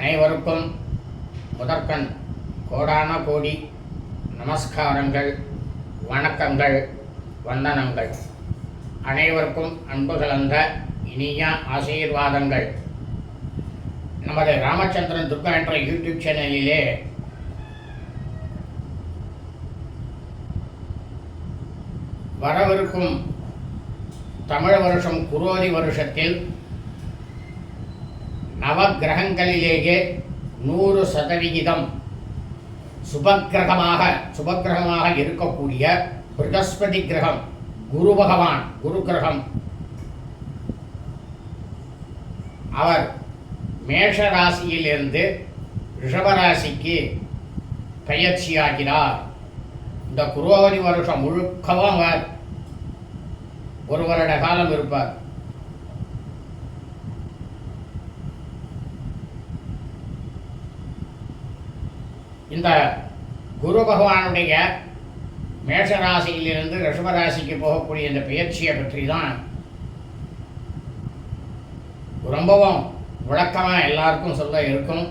அனைவருக்கும் முதற்கண் கோடான கோடி நமஸ்காரங்கள் வணக்கங்கள் வந்தனங்கள். அனைவருக்கும் அன்பு கலந்த இனிய ஆசீர்வாதங்கள். நமது ராமச்சந்திரன் துர்கா என்ற யூடியூப் சேனலிலே வரவிருக்கும் தமிழ் வருஷம் குரோதி வருஷத்தில் நவகிரகங்களிலேயே நூறு சதவிகிதம் சுபக்கிரகமாக சுபக்கிரகமாக இருக்கக்கூடிய பிரகஸ்பதி கிரகம் குரு பகவான் குரு கிரகம். அவர் மேஷ ராசியிலிருந்து ரிஷபராசிக்கு பயிற்சியாகிறார். இந்த குரோவரி வருஷம் முழுக்கவும் அவர் ஒரு வருட காலம் இருப்பார். இந்த குரு பகவானுடைய மேஷராசியிலிருந்து ரிஷபராசிக்கு போகக்கூடிய இந்த பயிற்சியை பற்றி தான் ரொம்பவும் விளக்கமாக எல்லாருக்கும் சொல்ல இருக்கும்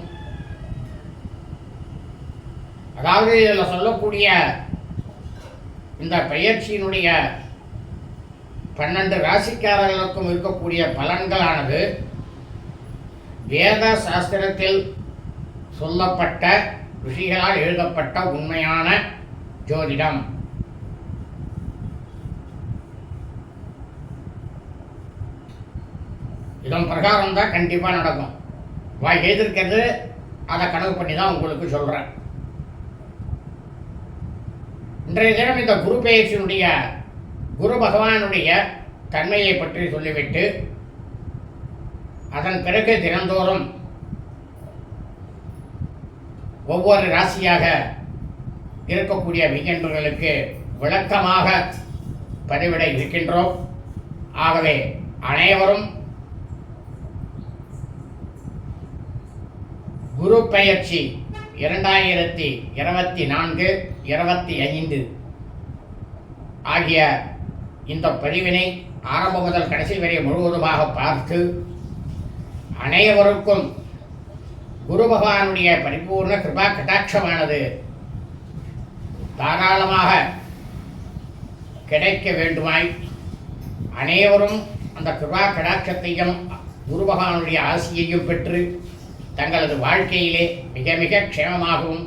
அதாவது இதில் சொல்லக்கூடிய இந்த பயிற்சியினுடைய பன்னெண்டு ராசிக்காரர்களுக்கும் இருக்கக்கூடிய பலன்களானது வேத சாஸ்திரத்தில் சொல்லப்பட்ட ரிஷிகளால் எழுதப்பட்ட உண்மையான ஜோதிடம். இதன் பிரகாரம் தான் கண்டிப்பாக நடக்கும். வாய் எழுதிருக்கிறது அதை கணக்கு பண்ணி தான் உங்களுக்கு சொல்கிறேன் இன்றைய தினம் இந்த குரு பெயர்ச்சியினுடைய குரு பகவானுடைய தன்மையை பற்றி சொல்லிவிட்டு அதன் பிறகு தினந்தோறும் ஒவ்வொரு ராசியாக இருக்கக்கூடிய விகன்பர்களுக்கு விளக்கமாக பதிவிட இருக்கின்றோம். ஆகவே அனைவரும் குரு பெயர்ச்சி இரண்டாயிரத்தி இருபத்தி நான்கு இருபத்தி ஐந்து ஆகிய இந்த பதிவினை ஆரம்பம் முதல் கடைசி வரை முழுவதுமாக பார்த்து அனைவருக்கும் குரு பகவானுடைய பரிபூர்ண கிருபா கட்டாட்சமானது. தாராளமாக கிடைக்க வேண்டுமாய். அனைவரும் அந்த கிருபா கடாட்சத்தையும் குரு பகவானுடைய ஆசியையும் பெற்று தங்களது வாழ்க்கையிலே மிக மிக க்ஷேமமாகவும்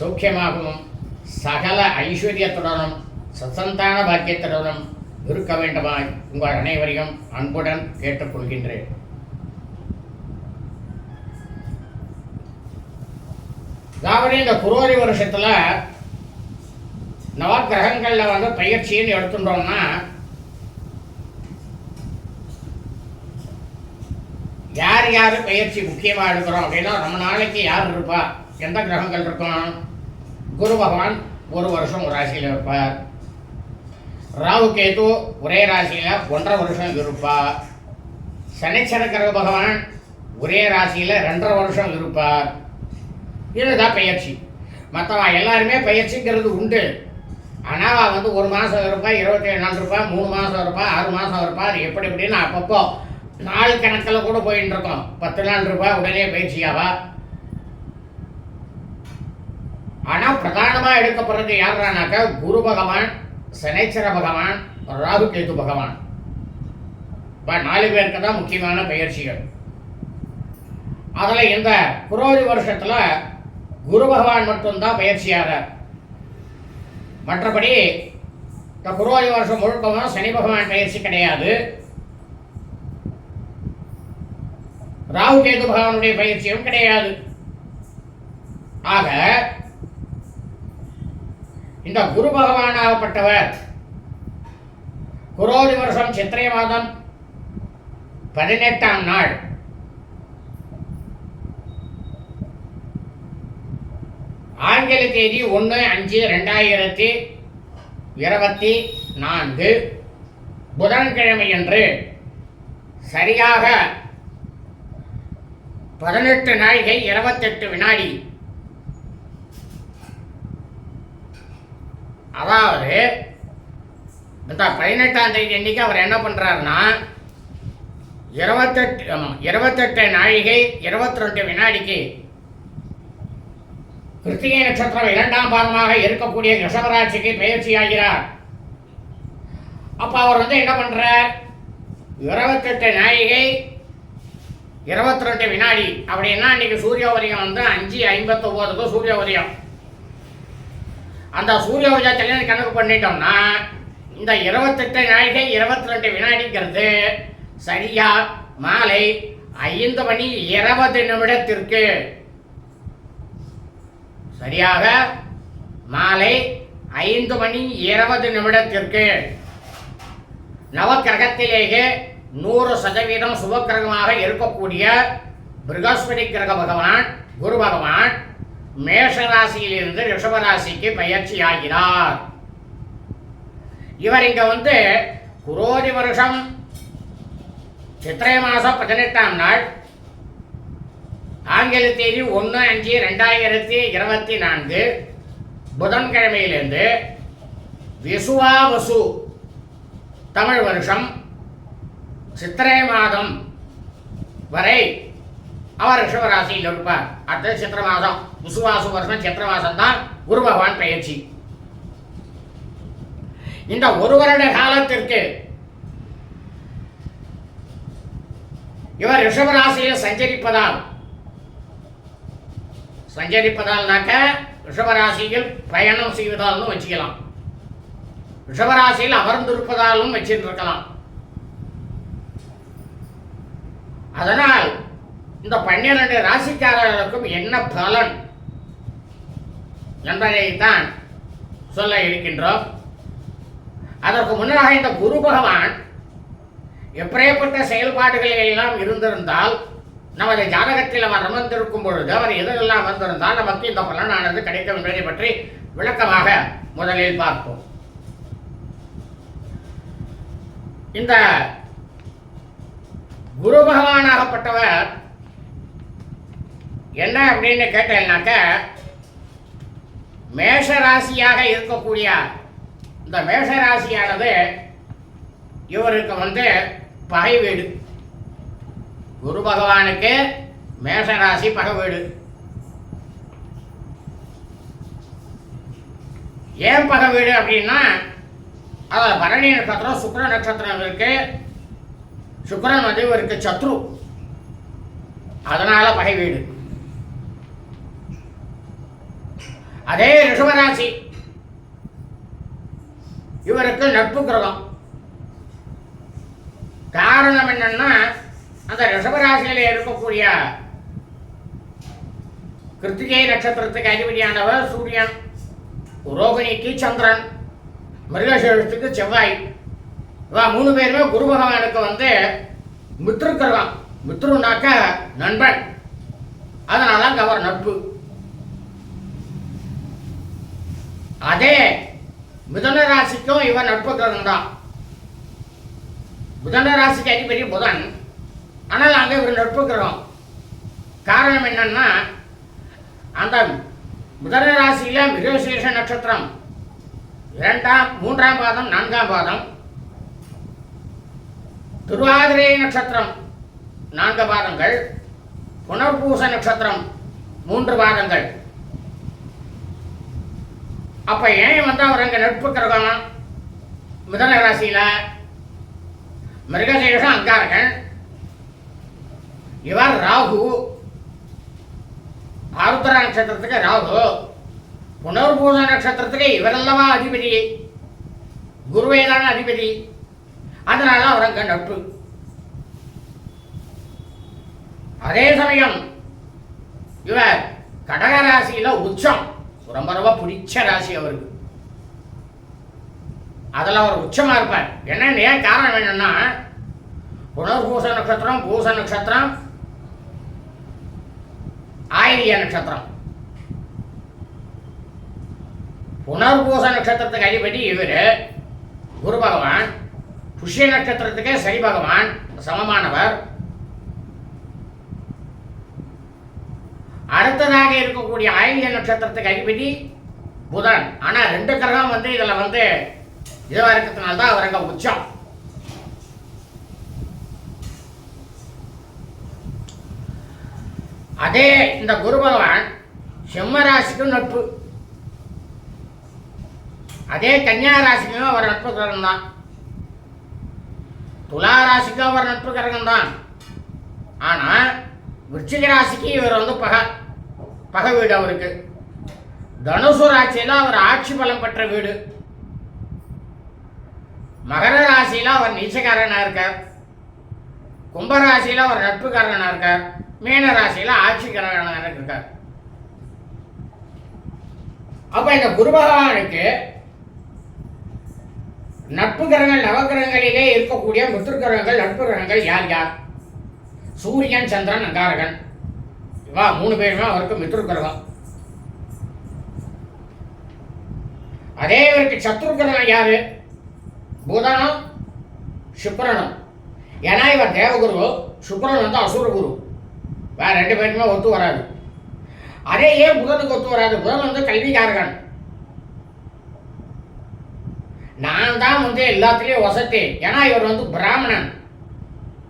சௌக்கியமாகவும் சகல ஐஸ்வர்யத்துடனும் சசந்தான பாக்கியத்துடனும் இருக்க வேண்டுமாய் உங்கள் அனைவரையும் அன்புடன் கேட்டுக்கொள்கின்றேன். அதாவது இந்த குரோரி வருஷத்தில் நவகிரகங்களில் வந்து பயிற்சின்னு எடுத்துட்டோம்னா யார் யார் பயிற்சி முக்கியமாக எடுக்கிறோம் அப்படின்னா ரொம்ப நாளைக்கு யார் இருப்பா? எந்த கிரகங்கள் இருக்கும்? குரு பகவான் ஒரு வருஷம் ஒரு ராசியில் இருப்பார். ராகு கேது ஒரே ராசியில் ஒன்றரை வருஷம் இருப்பார் சனிச்சர கிரக பகவான் ஒரே ராசியில் ரெண்டரை வருஷம் இருப்பார். இதுதான் பயிற்சி. மற்றவன் எல்லாருமே பயிற்சிங்கிறது உண்டு. ஆனால் அவள் வந்து ஒரு மாதம் இருப்பா இருபத்தேழு நாள் இருப்பா மூணு மாதம் இருப்பா ஆறு மாதம் இருப்பா அது எப்படி எப்படின்னு அப்பப்போ நாள் கணக்கில் கூட போயின்னு இருக்கோம். பத்து நாள் இருப்பா உடனே பயிற்சியாவா? ஆனால் பிரதானமாக எடுக்கப்படுறது யாருனாக்கா குரு பகவான் சனேச்சர பகவான் ராகு கேது பகவான். இப்போ நாலு பேருக்கு தான் முக்கியமான பயிற்சிகள். அதில் இந்த குரோதி வருஷத்தில் குரு பகவான் மட்டும்தான் பயிற்சியாகிறார் மற்றபடி இந்த குரோதி வருஷம் முழுக்கவும் சனி பகவான் பயிற்சி கிடையாது. ராகு கேது பகவானுடைய பயிற்சியும் கிடையாது. ஆக இந்த குரு பகவானாகப்பட்டவர் குரோதி வருஷம் சித்திரை மாதம் பதினெட்டாம் நாள். ஆங்கில தேதி ஒன்று அஞ்சு ரெண்டாயிரத்தி இருபத்தி நான்கு. புதன்கிழமையன்று சரியாக பதினெட்டு நாழிகை இருபத்தெட்டு வினாடி. அதாவது இந்த பதினெட்டாம் தேதி அன்னைக்கு அவர் என்ன பண்ணுறாருன்னா இருபத்தெட்டு ஆமாம் இருபத்தெட்டு நாழிகை இருபத்தி ரெண்டு வினாடிக்கு கிருத்திகை நட்சத்திரம் இரண்டாம் பாதமாக இருக்கக்கூடிய ரிஷபராட்சிக்கு பயிற்சியாகிறார் அப்ப அவர் வந்து என்ன பண்றார்? இருபத்தெட்டு நாயிகை இருபத்தி ரெண்டு வினாடி. அப்படின்னா இன்னைக்கு சூரிய உதயம் வந்து அஞ்சு ஐம்பத்தொம்போதுக்கு சூரிய உதயம் அந்த சூரிய உதயத்திலே கணக்கு பண்ணிட்டோம்னா இந்த இருபத்தெட்டு நாழிகை இருபத்தி ரெண்டு வினாடிங்கிறது சரியா? மாலை ஐந்து மணி இருபது நிமிடத்திற்கு. சரியாக? மாலை ஐந்து மணி இருபது நிமிடத்திற்கு. நவக்கிரகத்திலேயே நூறு சதவீதம் சுபக்கிரகமாக இருக்கக்கூடிய பிருகஸ்பதி கிரக பகவான் குரு பகவான் மேஷராசியிலிருந்து ரிஷபராசிக்கு பயிற்சி ஆகிறார் இவர் இங்க வந்து குரோதி வருஷம் சித்திரை மாதம் பதினெட்டாம் நாள் ஆங்கில தேதி ஒன்று அஞ்சு ரெண்டாயிரத்தி இருபத்தி நான்கு. புதன்கிழமையிலிருந்து விசுவாவசு தமிழ் வருஷம் சித்திரை மாதம் வரை அவர் ரிஷபராசியில் இருப்பார். அடுத்தது சித்திர மாதம். விசுவாசு வருஷம் சித்திர மாதம் தான் குரு பகவான் பயிற்சி. இந்த ஒரு வருட காலத்திற்கு இவர் ரிஷபராசியில் சஞ்சரிப்பதால் சஞ்சரிப்பதால்னாக்க ரிஷபராசியில் பயணம் செய்வதாலும் வச்சுக்கலாம். ரிஷபராசியில் அமர்ந்திருப்பதாலும் வச்சிருக்கலாம் அதனால் இந்த பன்னிரண்டு ராசிக்காரர்களுக்கும் என்ன பலன் என்பதைத்தான் சொல்ல இருக்கின்றோம். அதற்கு முன்னதாக இந்த குரு பகவான் எப்படியப்பட்ட செயல்பாடுகளில் எல்லாம் இருந்திருந்தால் நமது ஜாதகத்தில் அவர் அமர்ந்திருக்கும் பொழுது அவர் எதெல்லாம் அமர்ந்திருந்தால் நமக்கு இந்த பலனானது கிடைக்கும் என்பதை பற்றி விளக்கமாக முதலில் பார்ப்போம். இந்த குரு பகவானாகப்பட்டவர் என்ன அப்படின்னு கேட்டேன்னாக்க மேஷ ராசியாக இருக்கக்கூடிய இந்த மேஷ ராசியானது இவருக்கு வந்து பகை வீடு குரு பகவானுக்கு மேஷராசி பகவீடு பகை வீடு. ஏன் பகை வீடு அப்படின்னா அதில் பரணி நட்சத்திரம் சுக்கர நட்சத்திரம் இருக்கு சுக்கரன் வந்து இவருக்கு சத்ரு. அதனால பகை வீடு. அதே ரிஷபராசி. இவருக்கு நட்பு கிரகம். காரணம் என்னன்னா அந்த ரிஷபராசியில இருக்கக்கூடிய கிருத்திகை நட்சத்திரத்துக்கு அதிபதியானவர் சூரியன் ரோகிணிக்கு சந்திரன் மிருகசேஷத்துக்கு செவ்வாய். இவா மூணு பேருமே குரு பகவானுக்கு வந்து மித்ரு மித்ருனாக்க நண்பன். அதனால அங்க அவர் நட்பு. அதே மிதன ராசிக்கும் இவன் நட்பு கிரகம் தான் மிதன ராசிக்கு அதிபதி புதன். ஆனால் அங்கே ஒரு நட்பு கிரகம். காரணம் என்னன்னா அந்த புதன ராசியில மிருகசீர்ஷ நட்சத்திரம். இரண்டாம் மூன்றாம் பாதம் நான்காம் பாதம். திருவாதிரை நட்சத்திரம் நான்கு பாதங்கள். புனர்பூச நட்சத்திரம் மூன்று பாதங்கள். அப்ப ஏன் வந்து அவர் அங்கே நட்பு கிரகம்? மிதன ராசியில மிருகசீர்ஷம் அங்காரகன். இவர் ராகு. ஆருத்ரா நட்சத்திரத்துக்கு ராகு. புனர்பூச நட்சத்திரத்துக்கு இவரல்லவா அதிபதி. குருவேதான அதிபதி. அதனால அவர் அங்க நட்பு. அதே சமயம் இவர் கடக ராசியில உச்சம். ரொம்ப ரொம்ப பிடிச்ச ராசி அவருக்கு. அதில் அவர் உச்சமாக இருப்பார். என்னன்னு ஏன் காரணம் என்னன்னா புனர்பூச நட்சத்திரம் பூச நட்சத்திரம் ஆயிரிய நட்சத்திரம். புனர்பூச நட்சத்திரத்துக்கு அதிபதி இவர். குரு பகவான் புஷ்ய நட்சத்திரத்துக்கு சனி பகவான் சமமானவர். அடுத்ததாக இருக்கக்கூடிய ஆயிரிய நட்சத்திரத்துக்கு அதிபதி புதன். ஆனால் ரெண்டு கிரகம் வந்து இதில் வந்து இதுவாக இருக்கிறதுனால தான் அவர் அங்கே உச்சம். அதே இந்த குரு பகவான் சிம்மராசிக்கும் நட்பு. அதே கன்னியா ராசிக்கும் அவர் நட்பு கிரகம் தான். துலா ராசிக்கும் அவர் நட்பு கிரகம் தான். ஆனால் விருச்சிக ராசிக்கு இவர் வந்து பகை பகை வீடு அவருக்கு. தனுசு ராசியில் அவர் ஆட்சி பலம் பெற்ற வீடு. மகர ராசியில் அவர் நீச்சக்காரனாக இருக்கார். கும்பராசியில் அவர் நட்புக்காரனாக இருக்கார். மீன ராசியில கிரகணம் இருக்கார். அப்ப இந்த குரு பகவானுக்கு நட்பு கிரகங்கள் நவகிரகங்களிலே இருக்கக்கூடிய முத்துக்கிரகங்கள் நட்பு கிரகங்கள் யார் யார்? சூரியன் சந்திரன் அங்காரகன். இவா மூணு பேருமே அவருக்கு மித்ருக்கிரகம் அதே இவருக்கு சத்ருக்கிரகம் யாரு? புதனும் சுக்கரனும். ஏன்னா இவர் தேவகுரு சுக்கரன் வந்து அசுர குரு வேற ரெண்டு பேருக்குமே ஒத்து வராது. அதே ஏன் புதனுக்கு ஒத்து வராது? புதன் வந்து கல்விக்காரகன். நான் தான் வந்து எல்லாத்துலேயும் வசத்தேன். ஏன்னா இவர் வந்து பிராமணன்.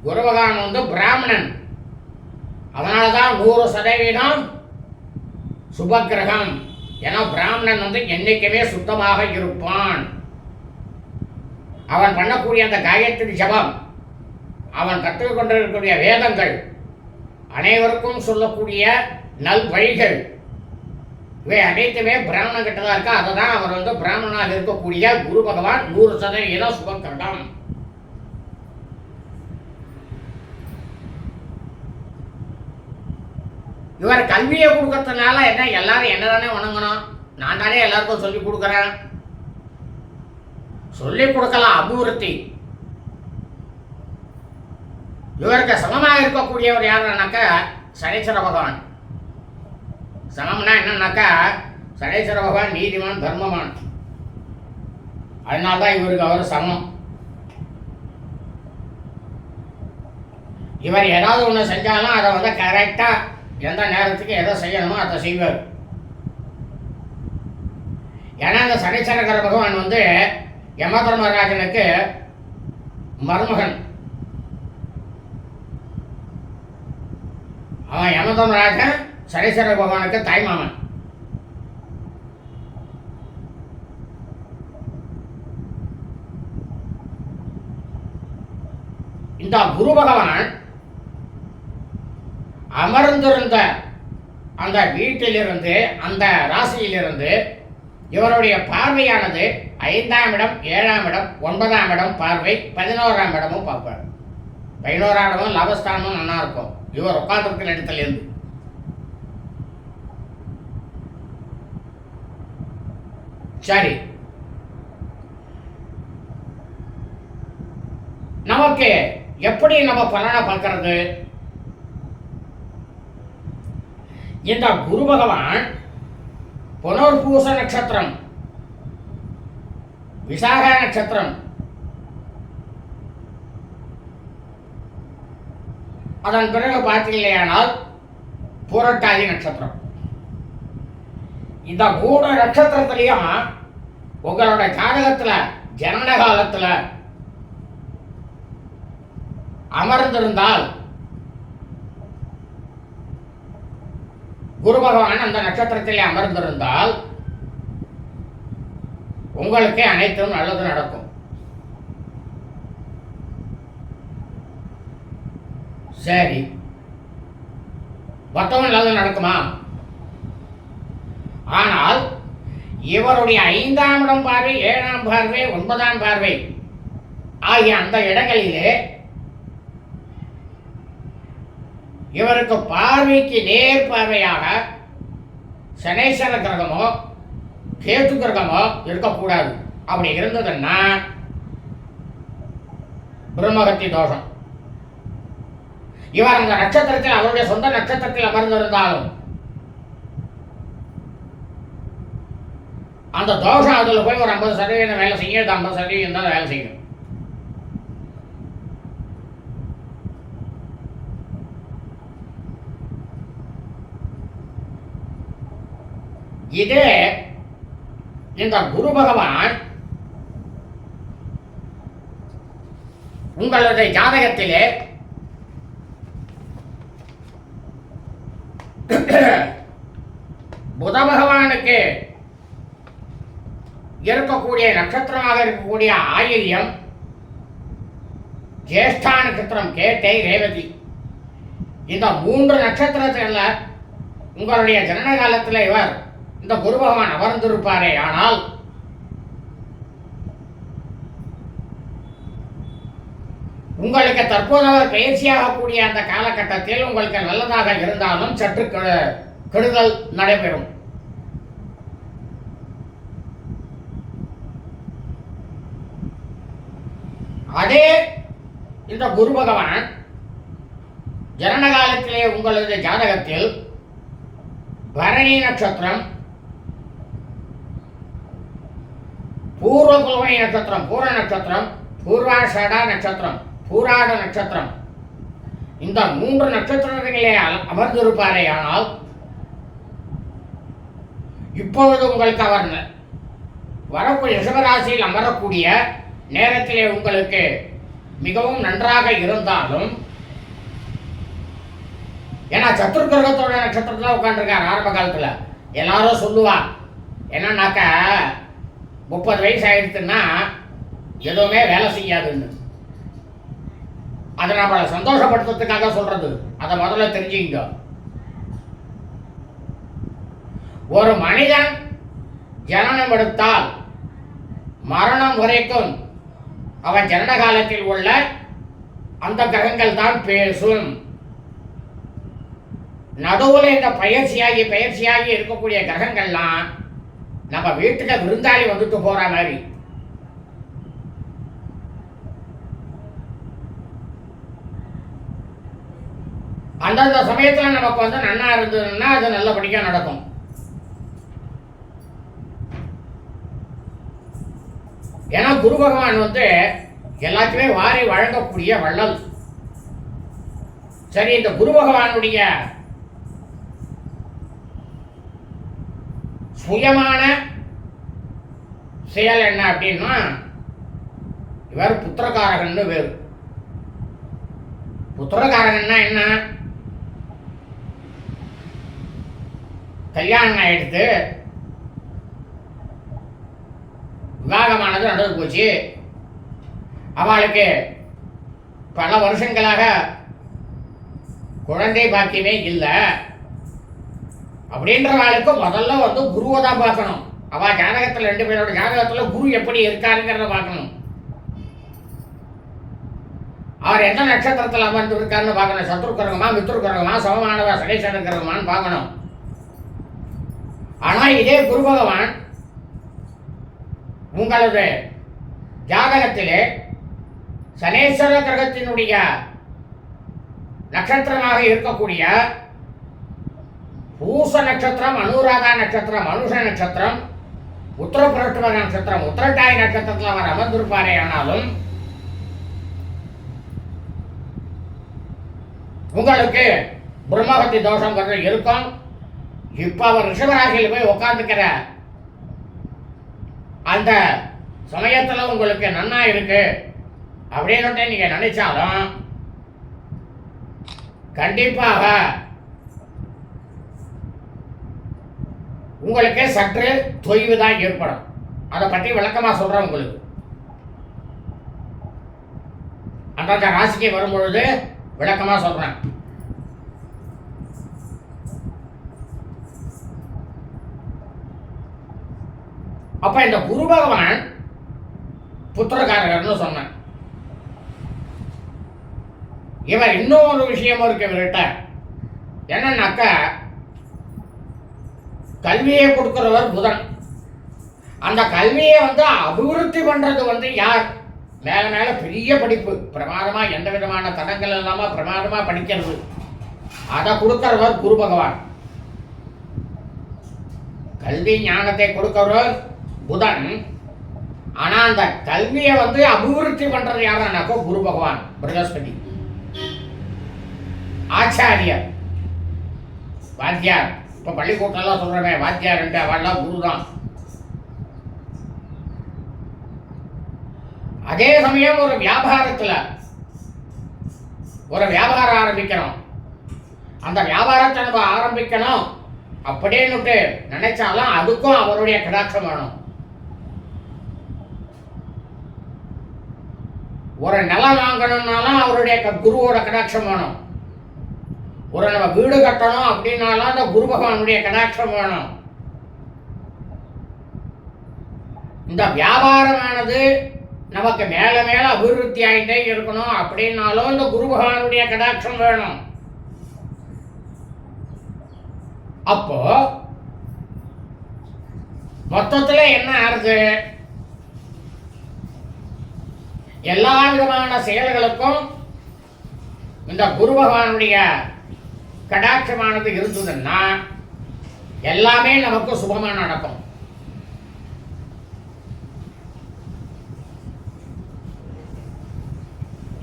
குருவகான் வந்து பிராமணன். அதனால தான் நூறு சதவீதம் சுபக்கிரகம். ஏன்னா பிராமணன் வந்து என்றைக்குமே சுத்தமாக இருப்பான். அவன் பண்ணக்கூடிய அந்த காயத்ரி ஜபம் அவன் கற்றுக்கொண்டிருக்கக்கூடிய வேதங்கள் அனைவருக்கும் சொல்லக்கூடிய நல் வழிகள். இவை அனைத்துமே பிராமணன் தான் இருக்கா? அதை தான் அவர் வந்து பிராமணனாக இருக்கக்கூடிய குரு பகவான் நூறு சதவீதம் சுபக்கிரகம் இவர் கல்வியை கொடுக்கறதுனால என்ன? எல்லாரும் என்ன தானே வணங்கணும்? நான் தானே எல்லாருக்கும் சொல்லி கொடுக்குறேன். சொல்லி கொடுக்கலாம் அபிவிருத்தி. இவருக்கு சமமாக இருக்கக்கூடியவர் யாருன்னாக்கா சனீஸ்வர பகவான். சமம்னா என்னன்னாக்கா சனீஸ்வர பகவான் நீதிமான் தர்மமான். அதனால தான் இவருக்கு அவர் சமம். இவர் ஏதாவது ஒன்று செஞ்சாலும் அதை வந்து கரெக்டாக எந்த நேரத்துக்கு எதை செய்யணுமோ அதை செய்வார். ஏன்னா அந்த சனீஸ்வரகர பகவான் வந்து யம தர்மராஜனுக்கு மருமகன். அவன் யமதம் ராஜன் சனீஸ்வர பகவானுக்கு தாய்மாமன் இந்த குரு பகவான் அமர்ந்திருந்த அந்த வீட்டிலிருந்து அந்த ராசியிலிருந்து இவருடைய பார்வையானது ஐந்தாம் இடம் ஏழாம் இடம் ஒன்பதாம் இடம் பார்வை பதினோராம் இடமும் பார்ப்பார். பதினோராம் இடமும் லாபஸ்தானமும் நல்லா இருக்கும். இவர் உட்காந்துருக்கிற இடத்துலேருந்து சரி. நமக்கு எப்படி நம்ம பலனை பார்க்கறது? இந்த குரு பகவான் புனர்பூச நட்சத்திரம் விசாக நட்சத்திரம் அதன் பிறகு பார்த்தீங்களேயானால் புரட்டாதி நட்சத்திரம். இந்த மூணு நட்சத்திரத்திலையும் உங்களோட ஜாதகத்தில் ஜனன காலத்தில் அமர்ந்திருந்தால் குரு பகவான் அந்த நட்சத்திரத்திலே அமர்ந்திருந்தால் உங்களுக்கு அனைத்தும் நல்லது நடக்கும். சரி. மொத்தம் இல்லாத நடக்குமா? ஆனால் இவருடைய ஐந்தாம் இடம் பார்வை ஏழாம் பார்வை ஒன்பதாம் பார்வை ஆகிய அந்த இடங்களிலே இவருக்கு பார்வைக்கு நேர் பார்வையாக சனேஸ்வர கிரகமோ கேத்து கிரகமோ இருக்கக்கூடாது. அப்படி இருந்ததுன்னா பிரம்மகத்தி தோஷம். இவர் அந்த நட்சத்திரத்தில் அவருடைய சொந்த நட்சத்திரத்தில் அமர்ந்திருந்தாலும் அந்த தோஷம் அதில் போய் ஒரு ஐம்பது சதவீதம் வேலை செய்யும். இது ஐம்பது சதவீதம் தான் வேலை செய்யும். இதே இந்த குரு பகவான் உங்களுடைய ஜாதகத்திலே புத பகவானுக்கு இருக்கக்கூடிய நட்சத்திரமாக இருக்கக்கூடிய ஆயில்யம் ஜேஷ்டா நட்சத்திரம் கேட்டை ரேவதி. இந்த மூன்று நட்சத்திரத்தில் உங்களுடைய ஜனன காலத்தில் இவர் இந்த குரு பகவான் அமர்ந்திருப்பாரே. ஆனால் உங்களுக்கு தற்போது அவர் பயிற்சியாகக்கூடிய அந்த காலகட்டத்தில் உங்களுக்கு நல்லதாக இருந்தாலும் சற்று கெடுதல் நடைபெறும். அதே இந்த குரு பகவான் ஜனன காலத்திலே உங்களது ஜாதகத்தில் பரணி நட்சத்திரம் பூர்வ குல்வனி நட்சத்திரம் பூர நட்சத்திரம் பூர்வாஷடா நட்சத்திரம் பூராட நட்சத்திரம். இந்த மூன்று நட்சத்திரங்களே அமர்ந்திருப்பாரே ஆனால் இப்பொழுது உங்களுக்கு அவர் வரக்கூடிய சிவராசியில் அமரக்கூடிய நேரத்திலே உங்களுக்கு மிகவும் நன்றாக இருந்தாலும் ஏன்னா சத்துரு கிரகத்தோட நட்சத்திரத்தில் உட்காந்துருக்கார் ஆரம்ப காலத்தில். எல்லாரும் சொல்லுவா என்னன்னாக்கா முப்பது வயசு ஆயிடுச்சுன்னா எதுவுமே வேலை செய்யாதுன்னு. அதை நம்மளை சந்தோஷப்படுத்துறதுக்காக சொல்றது. அதை முதல்ல தெரிஞ்சுங்க. ஒரு மனிதன் ஜனனம் எடுத்தால் மரணம் வரைக்கும் அவன் ஜனன காலத்தில் உள்ள அந்த கிரகங்கள் தான் பேசும். நடுவில் இந்த பயிற்சியாகி பயிற்சியாகி இருக்கக்கூடிய கிரகங்கள்லாம் நம்ம வீட்டுக்கு விருந்தாளி வந்துட்டு போற மாதிரி. அந்தந்த சமயத்தில் நமக்கு வந்து நன்னா இருந்ததுன்னா அது நல்லபடியாக நடக்கும். ஏன்னா குரு பகவான் வந்து எல்லாத்தையுமே வாரி வழங்கக்கூடிய வள்ளல். சரி இந்த குரு பகவானுடைய சுயமான செயல் என்ன அப்படின்னா இவர் புத்திரகாரகன்னு பேர் புத்திரகாரகன்னா என்ன? கல்யாணம் ஆயிடுத்து விவாகமானது நடந்து போச்சு. அவளுக்கு பல வருஷங்களாக குழந்தை பாக்கியமே இல்லை. அப்படின்றவாளுக்கு முதல்ல வந்து குருவை தான் பார்க்கணும். அவ ஜாதகத்தில் ரெண்டு பேரோட ஜாதகத்தில் குரு எப்படி இருக்காருங்கிறத பார்க்கணும். அவர் எந்த நட்சத்திரத்தில் அமர்ந்து இருக்காருன்னு பார்க்கணும். சத்ருக்கரகமா மித்ருக்கரகமா சமமானவா சனீஸ்வரகமான்னு பார்க்கணும். ஆனா இதே குரு பகவான் உங்களது ஜாதகத்திலே சனேஸ்வர கிரகத்தினுடைய நட்சத்திரமாக இருக்கக்கூடிய பூச நட்சத்திரம் அனுராதா நட்சத்திரம் மனுஷ நட்சத்திரம் உத்தரப்புரட்டுவ நட்சத்திரம் உத்தரட்டாய் நட்சத்திரத்தில் அவர் அமர்ந்திருப்பாரே ஆனாலும் உங்களுக்கு பிரம்மகத்தி தோஷம் வர இருக்கும். இப்போ அவர் ரிஷபராசியில் போய் உட்காந்துக்கிற அந்த சமயத்தில் உங்களுக்கு நன்னா இருக்கு அப்படின்னு நீங்கள் நினைச்சாலும் கண்டிப்பாக உங்களுக்கு சற்று தொய்வு தான் ஏற்படும். அதை பற்றி விளக்கமாக சொல்கிறேன் உங்களுக்கு. அந்தந்த ராசிக்கு வரும்பொழுது விளக்கமாக சொல்கிறேன் அப்ப இந்த குரு பகவான் புத்திரகாரகர்னு சொன்னேன் இவர் இன்னொரு விஷயமும் இருக்கு இவர்கிட்ட. என்னன்னாக்கா கல்வியை கொடுக்கிறவர் புதன். அந்த கல்வியை வந்து அபிவிருத்தி பண்றது வந்து யார்? மேல மேல பெரிய படிப்பு. பிரமாதமா எந்த விதமான தடங்கள் இல்லாம பிரமாதமா படிக்கிறது. அதை கொடுக்கிறவர் குரு பகவான். கல்வி ஞானத்தை கொடுக்கிறவர் புதன் ஆனா அந்த கல்வியை வந்து அபிவிருத்தி பண்றது யாருன்னாக்கோ குரு பகவான் பிரகஸ்பதி. ஆச்சாரியர் வாத்தியார். இப்ப பள்ளிக்கூட்டம்லாம் சொல்றமே வாத்தியார் அவெல்லாம் குரு தான் அதே சமயம் ஒரு வியாபாரத்துல ஒரு வியாபாரம் ஆரம்பிக்கிறோம் அந்த வியாபாரத்தை நம்ம ஆரம்பிக்கணும். அப்படின்னுட்டு நினைச்சாலும் அதுக்கும் அவருடைய கடாட்சம் வேணும். ஒரு நிலம் வாங்கணும்னாலும் அவருடைய க- குருவோட கடாட்சம் வேணும். ஒரு நம்ம வீடு கட்டணும் அப்படின்னாலும் அந்த குரு பகவானுடைய கடாட்சம் வேணும். இந்த வியாபாரமானது நமக்கு மேல மேல அபிவிருத்தி ஆகிட்டே இருக்கணும் அப்படின்னாலும் இந்த குரு பகவானுடைய கடாட்சம் வேணும். அப்போ மொத்தத்தில் என்ன ஆறுது? எல்லா விதமான செயல்களுக்கும் இந்த குரு பகவானுடைய கடாட்சமானது இருந்ததுன்னா எல்லாமே நமக்கு சுபமாக நடக்கும்.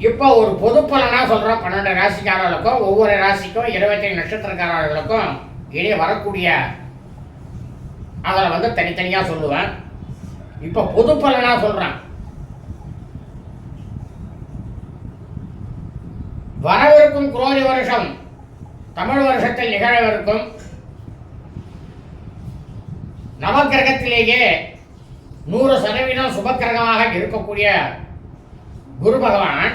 இப்போ ஒரு பொது பலனா சொல்றோம் பன்னெண்டு ராசிக்காரர்களுக்கும் ஒவ்வொரு ராசிக்கும் இருபத்தி நட்சத்திரக்காரர்களுக்கும் இடையே வரக்கூடிய அதில் வந்து தனித்தனியாக சொல்லுவேன். இப்போ பொது பலனாக சொல்றேன். வரவிருக்கும் குரோதி வருஷம் தமிழ் வருஷத்தில் நிகழவிருக்கும். நவக்கிரகத்திலேயே நூறு சதவீதம் சுபக்கிரகமாக இருக்கக்கூடிய குரு பகவான்.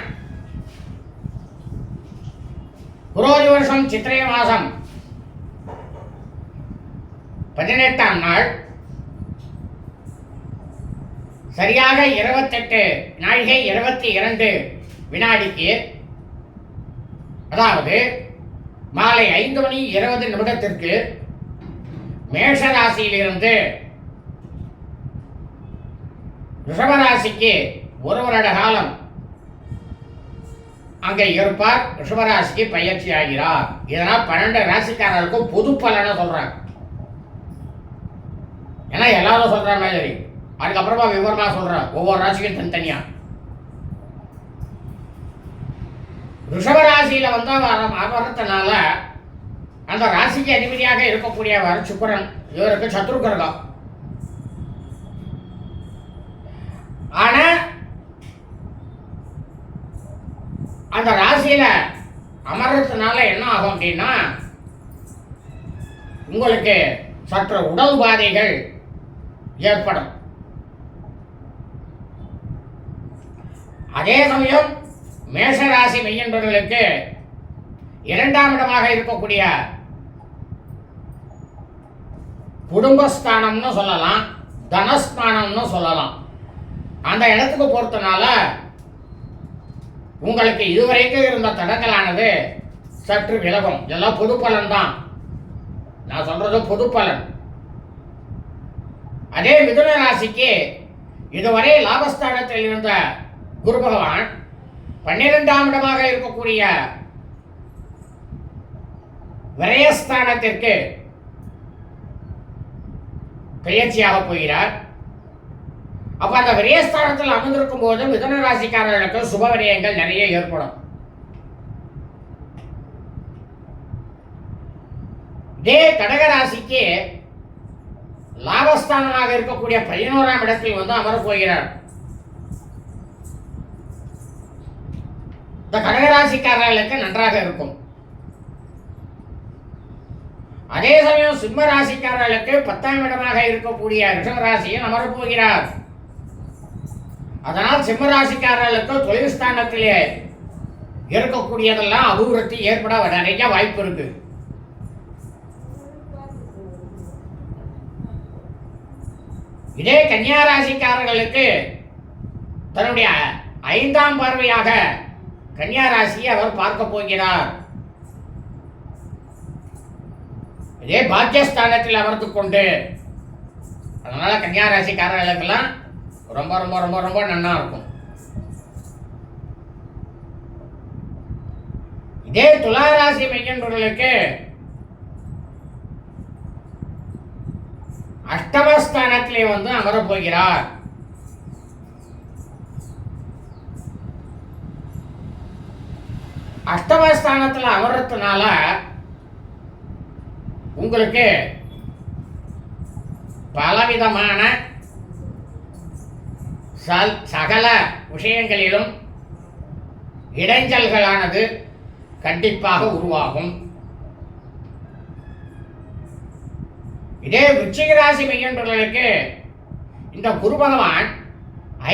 குரோதி வருஷம் சித்திரை மாதம் பதினெட்டாம் நாள். சரியாக இருபத்தெட்டு நாழிகை இருபத்தி இரண்டு வினாடிக்கு அதாவது மாலை ஐந்து மணி இருபது நிமிடத்திற்கு மேஷ ராசியிலிருந்து ரிஷபராசிக்கு ஒரு வருட காலம் அங்கே இருப்பார். ரிஷபராசிக்கு பயிற்சி ஆகிறார். இதனால் பன்னெண்டு ராசிக்காரர்களுக்கும் பொது பலனை சொல்றாங்க ஏன்னா எல்லாரும் சொல்ற மாதிரி. அதுக்கப்புறமா விவரமா சொல்றேன் ஒவ்வொரு ராசிக்கும் தனித்தனியா. ரிஷபராசியில் வந்து வர- வரதுனால அந்த ராசிக்கு அதிபதியாக இருக்கக்கூடியவர் சுக்கரன். இவருக்கு சத்ரு கிரகம். ஆனால் அந்த ராசியில் அமர்றதுனால என்ன ஆகும் அப்படின்னா உங்களுக்கு சற்று உடல் பாதைகள் ஏற்படும். அதே சமயம் மேஷராசி மெய்யன்பர்களுக்கு இரண்டாம் இடமாக இருக்கக்கூடிய குடும்பஸ்தானம்னு சொல்லலாம் தனஸ்தானம்னு சொல்லலாம். அந்த இடத்துக்கு பொறுத்தனால உங்களுக்கு இதுவரைக்கும் இருந்த தடங்களானது சற்று விலகும். இதெல்லாம் பொது பலன் தான். நான் சொல்றது பொது பலன். அதே மிதுன ராசிக்கு இதுவரை லாபஸ்தானத்தில் இருந்த குரு பகவான் பன்னிரெண்டாம் இடமாக இருக்கக்கூடிய விரயஸ்தானத்திற்கு பெயர்ச்சியாக போகிறார். அப்ப அந்த விரயஸ்தானத்தில் அமர்ந்திருக்கும் போது மிதுன ராசிக்காரர்களுக்கு சுப விரயங்கள் நிறைய ஏற்படும். இதே கடக ராசிக்கு லாபஸ்தானமாக இருக்கக்கூடிய பதினோராம் இடத்தில் வந்து அமரப் போகிறார். இந்த கடகராசிக்காரர்களுக்கு நன்றாக இருக்கும். அதே சமயம் சிம்ம ராசிக்காரர்களுக்கு பத்தாம் இடமாக இருக்கக்கூடிய ரிஷப ராசியில் போகிறார் அதனால் சிம்ம ராசிக்காரர்களுக்கு தொழில் ஸ்தானத்திலே இருக்கக்கூடியதெல்லாம் அபிவிருத்தி ஏற்பட நிறைய வாய்ப்பு இருக்கு. இதே கன்னியா ராசிக்காரர்களுக்கு தன்னுடைய ஐந்தாம் பார்வையாக கன்னியா ராசியை அவர் பார்க்க போகிறார். இதே பாக்கியஸ்தானத்தில் அமர்ந்து கொண்டு அதனால கன்னியா ராசிக்காரர்களுக்கெல்லாம் ரொம்ப ரொம்ப ரொம்ப ரொம்ப நன்னா இருக்கும். இதே துளாராசி மையன்றவர்களுக்கு அஷ்டமஸ்தானத்திலே வந்து அமரப் போகிறார். அஷ்டமஸ்தானத்தில் அமர்றதுனால உங்களுக்கு பலவிதமான சல் சகல விஷயங்களிலும் இடைஞ்சல்களானது கண்டிப்பாக உருவாகும். இதே விருச்சிக ராசி மையன்றவர்களுக்கு இந்த குரு பகவான்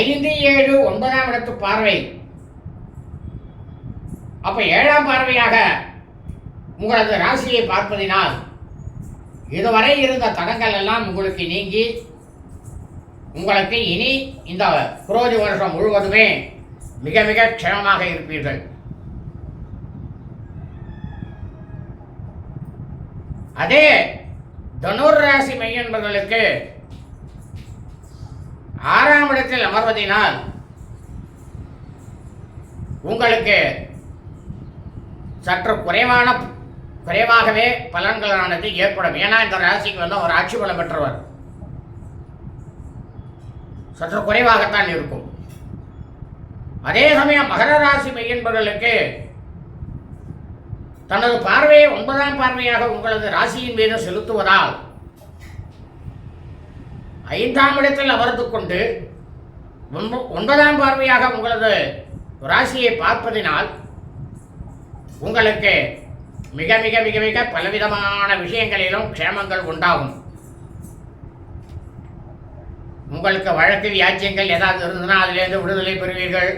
ஐந்து ஏழு ஒன்பதாம் இடத்து பார்வை அப்போ ஏழாம் பார்வையாக உங்களது ராசியை பார்ப்பதினால் இதுவரை இருந்த தடங்கள் எல்லாம் உங்களுக்கு நீங்கி உங்களுக்கு இனி இந்த குரோதி வருஷம் முழுவதுமே மிக மிக க்ஷமமாக இருப்பீர்கள். அதே தனுர் ராசி மையன்பர்களுக்கு ஆறாம் இடத்தில் அமர்வதினால் உங்களுக்கு சற்று குறைவான குறைவாகவே பலன்களானது ஏற்படும். ஏன்னா இந்த ராசிக்கு வந்து அவர் ஆட்சி பலம் பெற்றவர். சற்று குறைவாகத்தான் இருக்கும். அதே சமயம் மகர ராசி மையன்பர்களுக்கு தனது பார்வையை ஒன்பதாம் பார்வையாக உங்களது ராசியின் மீது செலுத்துவதால் ஐந்தாம் இடத்தில் அமர்ந்து கொண்டு ஒன்ப- ஒன்பதாம் பார்வையாக உங்களது ராசியை பார்ப்பதினால் உங்களுக்கு மிக மிக மிக மிக பலவிதமான விஷயங்களிலும் க்ஷேமங்கள் உண்டாகும். உங்களுக்கு வழக்கு வியாஜ்யங்கள் ஏதாவது இருந்ததுன்னா அதிலேருந்து விடுதலை பெறுவீர்கள்.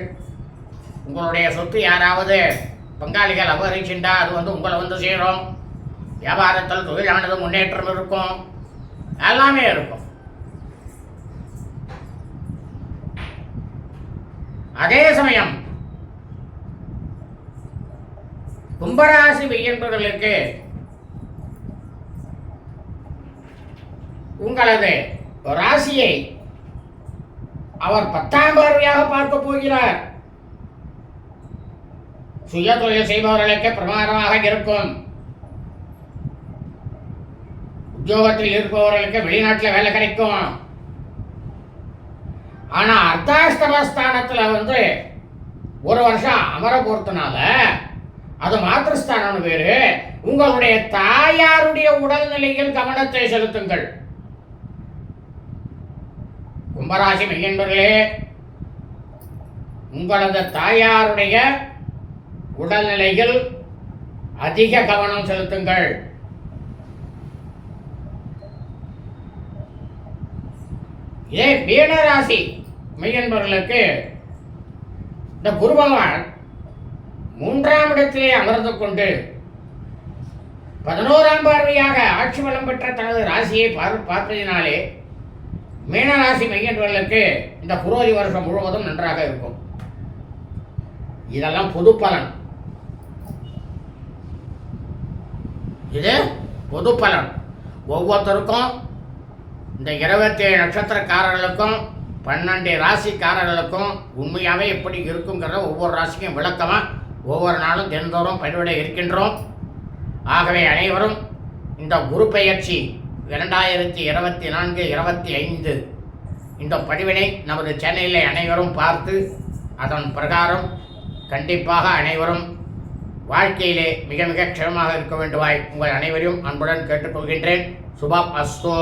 உங்களுடைய சொத்து யாராவது பங்காளிகள் அபகரிச்சுட்டா அது வந்து உங்களை வந்து சேரும். வியாபாரத்தில் தொழிலானது முன்னேற்றம் இருக்கும். எல்லாமே இருக்கும். அதே சமயம் கும்பராசி வெய்யன்பர்களுக்கு உங்களது ராசியை அவர் பத்தாம் பார்வையாக பார்க்க போகிறார். சுய தொழில் செய்பவர்களுக்கு பிரமாதமாக இருக்கும். உத்தியோகத்தில் இருப்பவர்களுக்கு வெளிநாட்டில் வேலை கிடைக்கும். ஆனா அர்த்தாஷ்டமஸ்தானத்துல வந்து ஒரு வருஷம் அமர பொறுத்தனால அது மாத்திருஸ்தானம் பேரு உங்களுடைய தாயாருடைய உடல்நிலையில் கவனத்தை செலுத்துங்கள். கும்பராசி மையன்பர்களே உங்களது தாயாருடைய உடல்நிலையில் அதிக கவனம் செலுத்துங்கள். இதே மீனராசி மையன்பர்களுக்கு இந்த குரு பகவான் மூன்றாம் இடத்திலே அமர்ந்து கொண்டு பதினோராம் பார்வையாக ஆட்சி பலம் பெற்ற தனது ராசியை பார் பார்ப்பதினாலே மீனராசி மையன்பர்களுக்கு இந்த புரோதி வருஷம் முழுவதும் நன்றாக இருக்கும். இதெல்லாம் பொது பலன். இது பொது பலன். ஒவ்வொருத்தருக்கும் இந்த இருபத்தேழு நட்சத்திரக்காரர்களுக்கும் பன்னெண்டு ராசிக்காரர்களுக்கும் உண்மையாகவே எப்படி இருக்குங்கிறத ஒவ்வொரு ராசிக்கும் விளக்கமாக ஒவ்வொரு நாளும் தினந்தோறும் பதிவிட இருக்கின்றோம். ஆகவே அனைவரும் இந்த குரு பெயர்ச்சி இரண்டாயிரத்தி இருபத்தி நான்கு இருபத்தி ஐந்து இந்த பதிவினை நமது சென்னையில் அனைவரும் பார்த்து அதன் பிரகாரம் கண்டிப்பாக அனைவரும் வாழ்க்கையிலே மிக மிக க்ஷமமாக இருக்க வேண்டுமாய் உங்கள் அனைவரையும் அன்புடன் கேட்டுக்கொள்கின்றேன். சுபாப் அஸ்தோ.